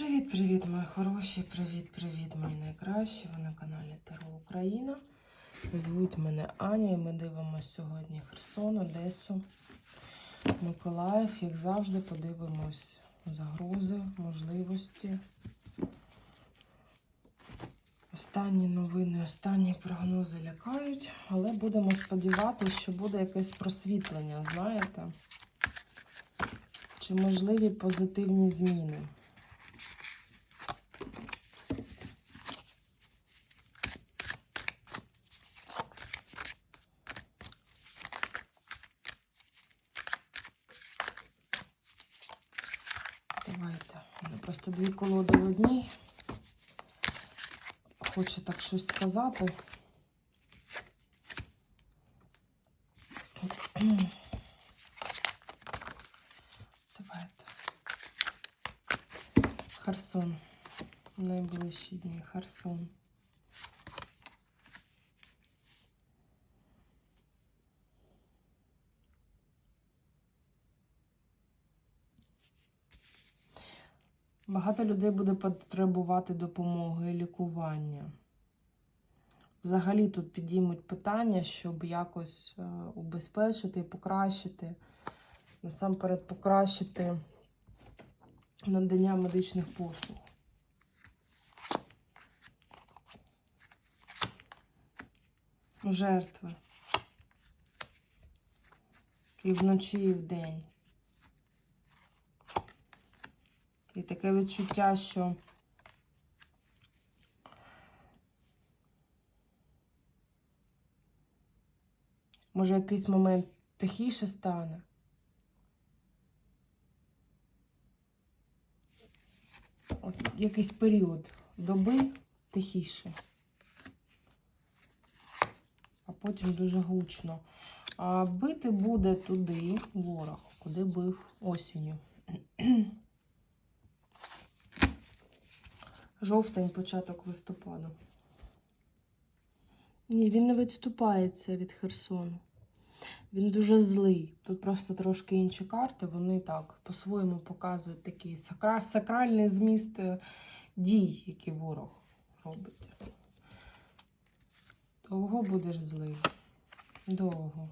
Привіт-привіт, мої хороші! Привіт-привіт, мої найкращі! Ви на каналі Таро Україна. Звуть мене Аня і ми дивимося сьогодні Херсон, Одесу, Миколаїв. Як завжди, подивимось загрози, можливості. Останні новини, останні прогнози лякають, але будемо сподіватися, що буде якесь просвітлення, знаєте? Чи можливі позитивні зміни? Давайте. У мене Просто дві колоди в одній. Хоче так щось сказати. Давайте. Херсон. Найближчі дні. Херсон. Багато людей буде потребувати допомоги лікування. Взагалі тут підіймуть питання, щоб якось е, убезпечити і покращити, насамперед покращити надання медичних послуг. Жертви. І вночі, і вдень. І таке відчуття, що може якийсь момент тихіше стане. От якийсь період доби тихіше. А потім дуже гучно. А бити буде туди ворог, куди бив осінню. Жовтень, початок листопаду. Ні, він не відступається від Херсону. Він дуже злий. Тут просто трошки інші карти, вони так по-своєму показують такий сакра... сакральний зміст е, дій, які ворог робить. Довго будеш злий. Довго.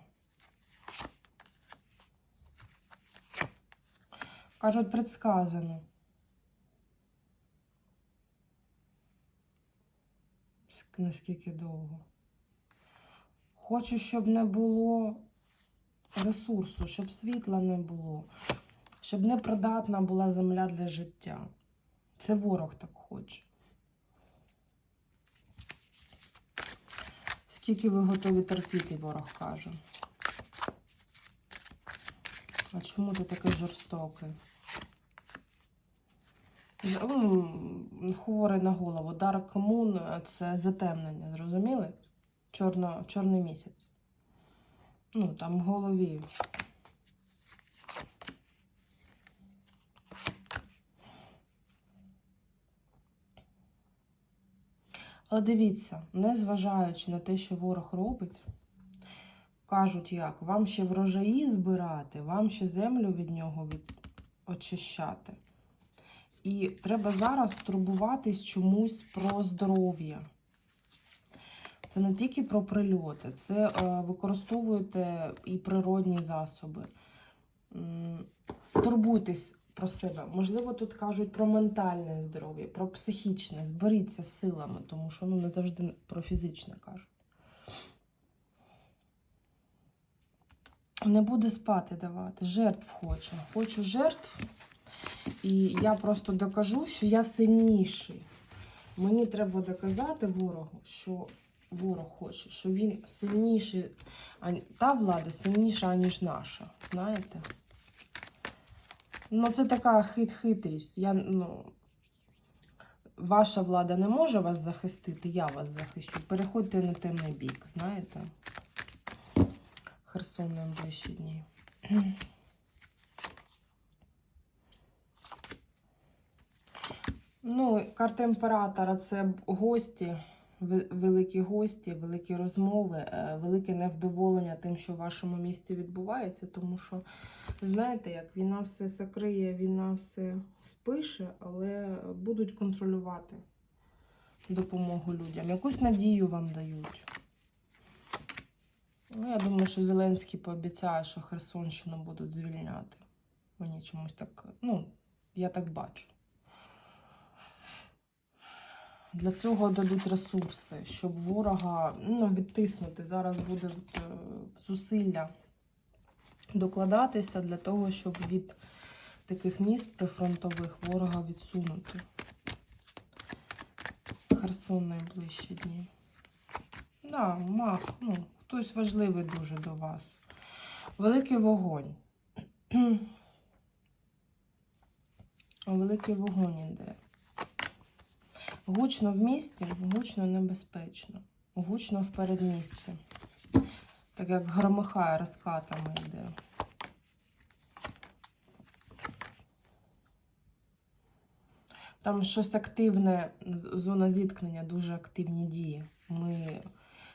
Кажуть, предсказано. Наскільки довго. Хочу, щоб не було ресурсу, щоб світла не було, щоб непридатна була земля для життя. Це ворог так хоче. Скільки ви готові терпіти, ворог каже. А чому ти такий жорстокий? Хворий на голову. Dark Moon – це затемнення, зрозуміли? Чорно, чорний місяць. Ну, там в голові. Але дивіться, незважаючи на те, що ворог робить, кажуть як, вам ще врожаї збирати, вам ще землю від нього від... очищати. І треба зараз турбуватись чомусь про здоров'я. Це не тільки про прильоти, це е, використовуєте і природні засоби. Турбуйтесь про себе. Можливо, тут кажуть про ментальне здоров'я, про психічне. Зберіться силами, тому що ну, не завжди про фізичне кажуть. Не буде спати давати, жертв хочу. Хочу жертв, і я просто докажу, що я сильніший. Мені треба доказати ворогу, що ворог хоче, що він сильніший, та влада сильніша, ніж наша. Знаєте? Ну, це така хит хитрість. Я, ну, ваша влада не може вас захистити, я вас захищу. Переходьте на темний бік, знаєте? Херсон найближчі дні. Ну, карта імператора це гості, великі гості, великі розмови, е, велике невдоволення тим, що в вашому місті відбувається, тому що, знаєте, як війна все закриє, війна все спише, але будуть контролювати допомогу людям. Якусь надію вам дають. Ну, я думаю, що Зеленський пообіцяє, що Херсонщину будуть звільняти. Мені чомусь так, ну, я так бачу. Для цього дадуть ресурси, щоб ворога ну, відтиснути. Зараз будуть е, зусилля докладатися для того, щоб від таких міст прифронтових ворога відсунути. Херсон найближчі дні. Да, мах, ну, хтось важливий дуже до вас. Великий вогонь. Великий вогонь іде. Гучно в місті, гучно небезпечно. Гучно в передмісті. Так як громихає розкатами йде. Там щось активне, зона зіткнення, дуже активні дії. Ми,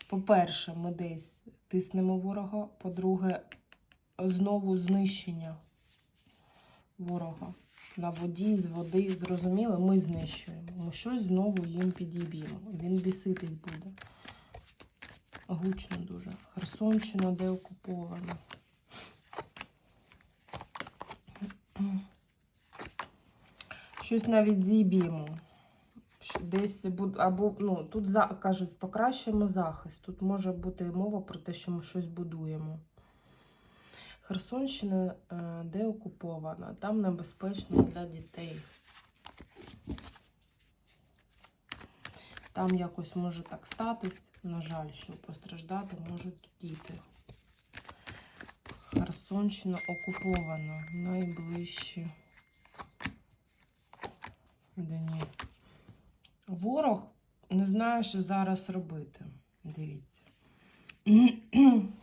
по-перше, ми десь тиснемо ворога, по-друге, знову знищення ворога на воді, з води, зрозуміло, ми знищуємо. Ми щось знову їм підіб'ємо. Він біситись буде. Гучно дуже. Херсонщина де окупована. Щось навіть зіб'ємо. Десь або ну, тут кажуть, покращимо захист. Тут може бути мова про те, що ми щось будуємо. Херсонщина е, де окупована, там небезпечно для дітей. Там якось може так статись, на жаль, що постраждати можуть діти. Херсонщина окупована найближчі дні. Ворог не знає, що зараз робити. Дивіться.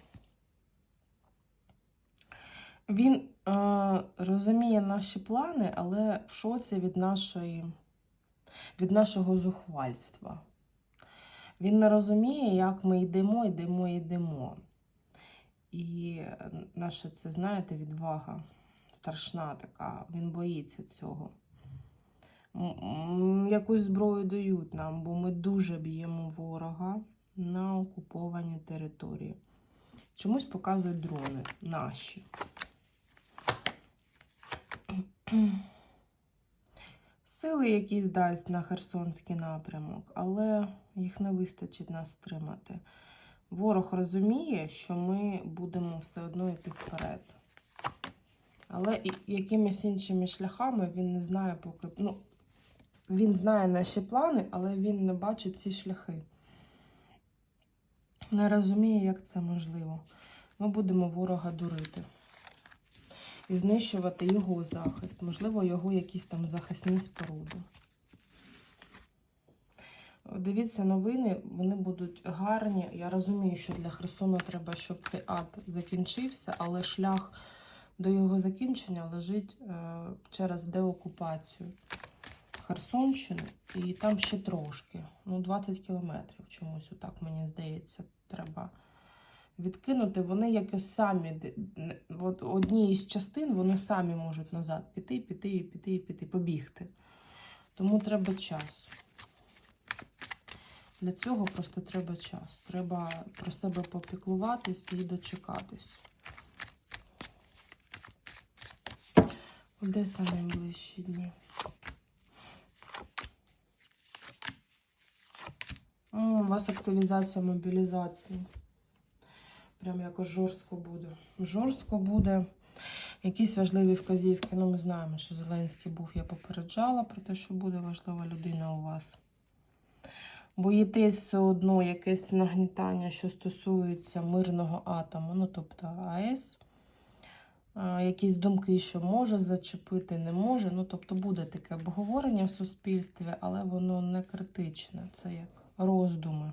Він е, розуміє наші плани, але в шоці від, нашої, від нашого зухвальства. Він не розуміє, як ми йдемо, йдемо, йдемо. І наша це, знаєте, відвага страшна така. Він боїться цього. Якусь зброю дають нам, бо ми дуже б'ємо ворога на окупованій території. Чомусь показують дрони наші. Сили якісь дасть на Херсонський напрямок, але їх не вистачить нас стримати. Ворог розуміє, що ми будемо все одно йти вперед. Але якимись іншими шляхами він не знає поки. Ну, він знає наші плани, але він не бачить ці шляхи. Не розуміє, як це можливо. Ми будемо ворога дурити і знищувати його захист, можливо, його якісь там захисні споруди. Дивіться новини, вони будуть гарні. Я розумію, що для Херсону треба, щоб цей ад закінчився, але шлях до його закінчення лежить е, через деокупацію Херсонщини, і там ще трошки. Ну, 20 кілометрів чомусь, отак мені здається, треба відкинути. Вони якось самі, от одні із частин, вони самі можуть назад піти, піти, і піти, і піти, побігти. Тому треба час. Для цього просто треба час. Треба про себе попіклуватись і дочекатись. Одеса найближчі дні. У вас активізація мобілізації. Прям якось жорстко буде. Жорстко буде. Якісь важливі вказівки. Ну, ми знаємо, що Зеленський був, я попереджала про те, що буде важлива людина у вас. Боїтесь все одно якесь нагнітання, що стосується мирного атому, ну тобто АЕС. Якісь думки, що може зачепити, не може. Ну, тобто буде таке обговорення в суспільстві, але воно не критичне. Це як роздуми.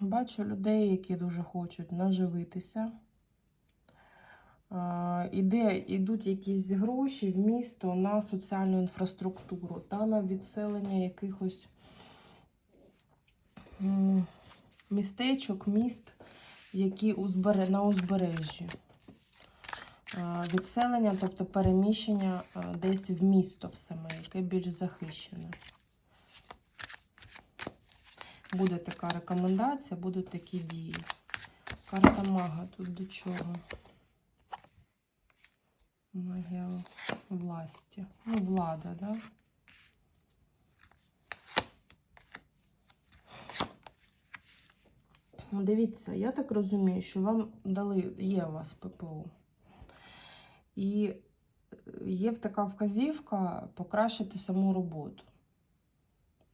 Бачу людей, які дуже хочуть наживитися. Іде, ідуть якісь гроші в місто на соціальну інфраструктуру та на відселення якихось містечок, міст, які на узбережжі. Відселення, тобто переміщення десь в місто в саме, яке більш захищене. Буде така рекомендація, будуть такі дії. Карта мага тут до чого? Магія власті. Ну, влада, да? Дивіться, я так розумію, що вам дали, є у вас ППО. І є така вказівка покращити саму роботу,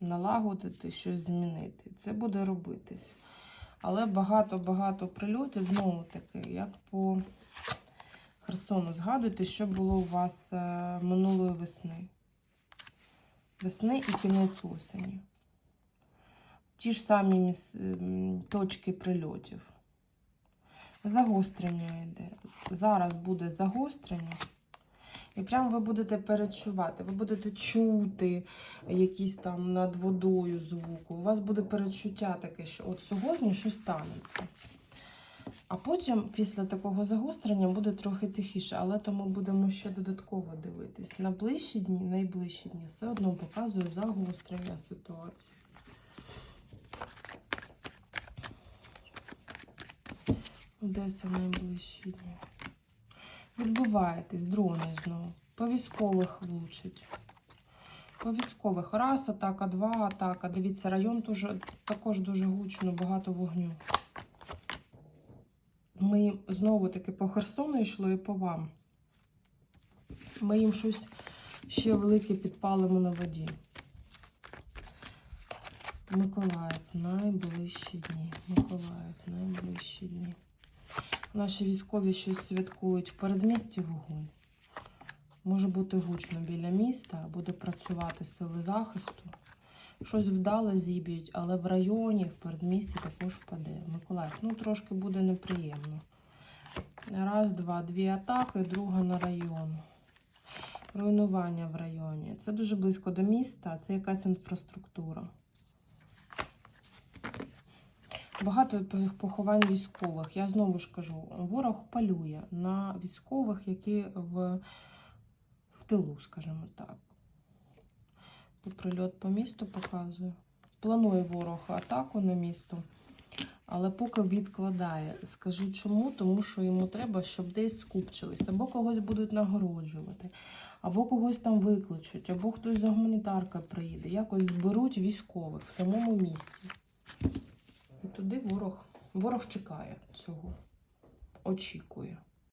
налагодити щось змінити. Це буде робитись. Але багато-багато прильотів, знову таки, як по Херсону. Згадуйте, що було у вас е, минулої весни. Весни і кінець осені. Ті ж самі міс... ем, точки прильотів. Загострення йде. Зараз буде загострення. І прямо ви будете перечувати, ви будете чути якісь там над водою звуку. У вас буде перечуття таке, що от сьогодні щось станеться. А потім, після такого загострення, буде трохи тихіше, але то ми будемо ще додатково дивитись. На ближчі дні, найближчі дні, все одно показує загострення ситуації. Одеса найближчі дні. Відбуваєтесь, дрони знову. По військових влучить. По військових. Раз атака, два атака. Дивіться, район дуже, також дуже гучно, багато вогню. Ми їм знову таки по Херсону йшло і по вам. Ми їм щось ще велике підпалимо на воді. Миколаїв, найближчі дні. Миколаїв, найближчі дні. Наші військові щось святкують в передмісті вогонь. Може бути гучно біля міста, буде працювати сили захисту. Щось вдало зіб'ють, але в районі, в передмісті також впаде. Миколаїв, ну трошки буде неприємно. Раз, два, дві атаки, друга на район. Руйнування в районі. Це дуже близько до міста, це якась інфраструктура. Багато поховань військових. Я знову ж кажу, ворог полює на військових, які в, в тилу, скажімо так. Прильот по місту показує. Планує ворог атаку на місто, але поки відкладає. Скажу чому, тому що йому треба, щоб десь скупчились, або когось будуть нагороджувати, або когось там викличуть, або хтось за гуманітаркою приїде. Якось зберуть військових в самому місті. Туди ворог, ворог чекає цього, очікує.